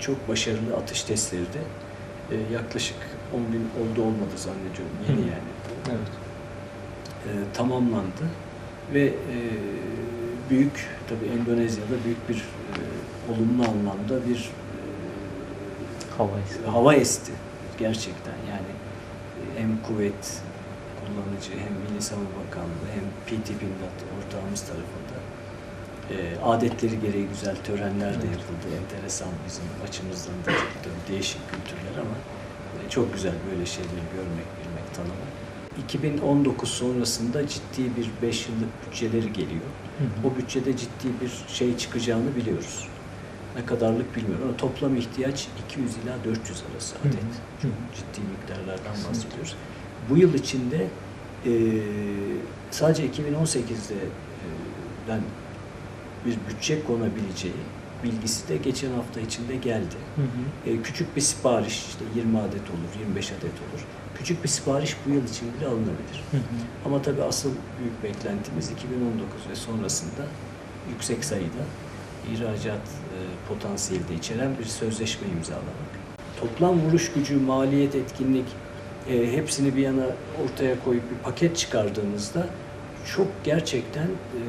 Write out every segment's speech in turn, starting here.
çok başarılı atış testleri de e, yaklaşık 10 bin oldu olmadı zannediyorum. Yeni Hı. yani. Evet. E, tamamlandı ve e, büyük tabii Endonezya'da büyük bir e, olumlu anlamda bir Hava e, esti. hava esti gerçekten yani e, hem kuvvet kullanıcı hem Milli Savunma Bakanlığı hem PT Pindat ortağımız tarafında e, adetleri gereği güzel törenler de yapıldı. Enteresan bizim açımızdan da çok değişik kültürler ama e, çok güzel böyle şeyleri görmek, bilmek, tanımak. 2019 sonrasında ciddi bir 5 yıllık bütçeleri geliyor. Hı hı. O bütçede ciddi bir şey çıkacağını biliyoruz. Ne kadarlık bilmiyorum ama toplam ihtiyaç 200 ila 400 arası adet. hı. Çok Hı. ciddi miktarlardan Kesinlikle. bahsediyoruz. Bu yıl içinde e, sadece 2018'de e, bir bütçe konabileceği bilgisi de geçen hafta içinde geldi. Hı hı. E, küçük bir sipariş işte 20 adet olur, 25 adet olur. Küçük bir sipariş bu yıl için bile alınabilir. Hı hı. Ama tabii asıl büyük beklentimiz 2019 ve sonrasında yüksek sayıda ihracat e, potansiyeli de içeren bir sözleşme imzalamak. Toplam vuruş gücü, maliyet, etkinlik e, hepsini bir yana ortaya koyup bir paket çıkardığımızda çok gerçekten e,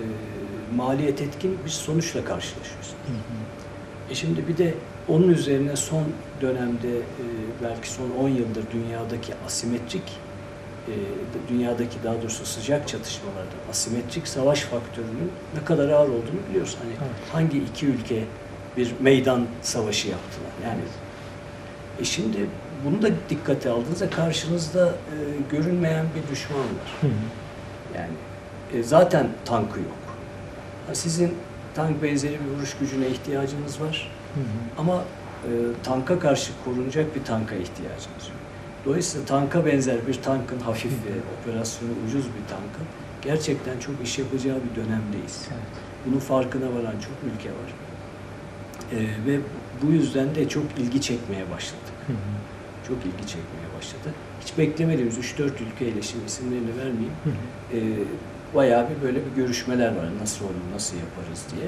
maliyet etkin bir sonuçla karşılaşıyoruz. Hı hı. E şimdi bir de onun üzerine son dönemde e, belki son 10 yıldır dünyadaki asimetrik e, dünyadaki daha doğrusu sıcak çatışmalarda asimetrik savaş faktörünün ne kadar ağır olduğunu biliyoruz. Hani Evet. hangi iki ülke bir meydan savaşı yaptılar. Yani e şimdi bunu da dikkate aldığınızda karşınızda e, görünmeyen bir düşman var. Hı hı. Yani e, zaten tankı yok. Sizin tank benzeri bir vuruş gücüne ihtiyacınız var. Hı hı. Ama e, tanka karşı korunacak bir tanka ihtiyacınız yok. Dolayısıyla tanka benzer bir tankın hafif ve operasyonu ucuz bir tankın gerçekten çok iş yapacağı bir dönemdeyiz. Evet. Bunun farkına varan çok ülke var. E, ve bu yüzden de çok ilgi çekmeye başladık. Hı hı. Çok ilgi çekmeye başladı. Hiç beklemediğimiz 3-4 ülkeyle şimdi isimlerini vermeyeyim. Hı hı. E, bayağı bir böyle bir görüşmeler var. Nasıl olur, nasıl yaparız diye.